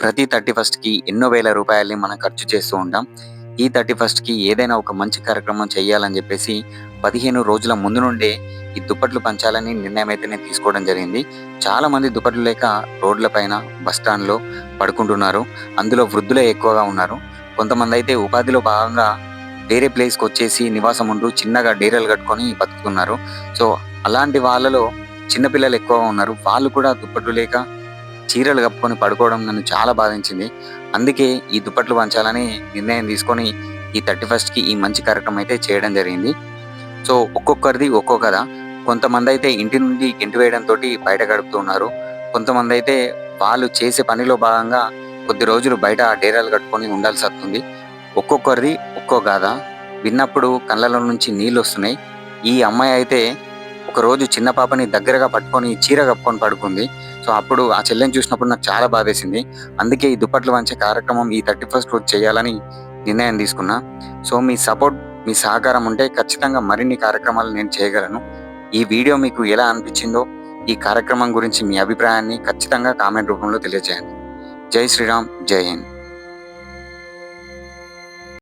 ప్రతి థర్టీ ఫస్ట్కి ఎన్నో వేల రూపాయల్ని మనం ఖర్చు చేస్తూ ఉంటాం. ఈ థర్టీ ఫస్ట్కి ఏదైనా ఒక మంచి కార్యక్రమం చేయాలని చెప్పేసి పదిహేను రోజుల ముందు నుండే ఈ దుప్పట్లు పంచాలని నిర్ణయం అయితే నేను తీసుకోవడం జరిగింది. చాలామంది దుప్పట్లు లేక రోడ్లపైన బస్ స్టాండ్లో పడుకుంటున్నారు. అందులో వృద్ధులే ఎక్కువగా ఉన్నారు. కొంతమంది అయితే ఉపాధిలో భాగంగా వేరే ప్లేస్కి వచ్చేసి నివాసం ఉంటూ చిన్నగా డేరాలు కట్టుకొని బతుకుతున్నారు. సో అలాంటి వాళ్ళలో చిన్నపిల్లలు ఎక్కువగా ఉన్నారు. వాళ్ళు కూడా దుప్పట్లు లేక చీరలు కప్పుకొని పడుకోవడం నన్ను చాలా బాధించింది. అందుకే ఈ దుప్పట్లు పంచాలని నిర్ణయం తీసుకొని ఈ థర్టీ ఫస్ట్కి ఈ మంచి కార్యక్రమం అయితే చేయడం జరిగింది. సో ఒక్కొక్కరిది ఒక్కో కథ. కొంతమంది అయితే ఇంటి నుండి గెంటి వేయడంతో బయట గడుపుతున్నారు కొంతమంది అయితే వాళ్ళు చేసే పనిలో భాగంగా కొద్ది రోజులు బయట డేరాలు కట్టుకొని ఉండాల్సి వస్తుంది. ఒక్కొక్కరిది ఒక్కో గాథ. విన్నప్పుడు కళ్ళలో నుంచి నీళ్ళు వస్తున్నాయి. ఈ అమ్మాయి అయితే ఒక రోజు చిన్న పాపని దగ్గరగా పట్టుకొని చీర కప్పుకొని పడుకుంది. సో అప్పుడు ఆ చెల్లెని చూసినప్పుడు నాకు చాలా బాధేసింది. అందుకే ఈ దుప్పట్లు వంచే కార్యక్రమం ఈ థర్టీ ఫస్ట్ రోజు చేయాలని నిర్ణయం తీసుకున్నా. సో మీ సపోర్ట్ మీ సహకారం ఉంటే ఖచ్చితంగా మరిన్ని కార్యక్రమాలు నేను చేయగలను. ఈ వీడియో మీకు ఎలా అనిపించిందో ఈ కార్యక్రమం గురించి మీ అభిప్రాయాన్ని ఖచ్చితంగా కామెంట్ రూపంలో తెలియజేయండి. జై శ్రీరామ్ జై హింద్.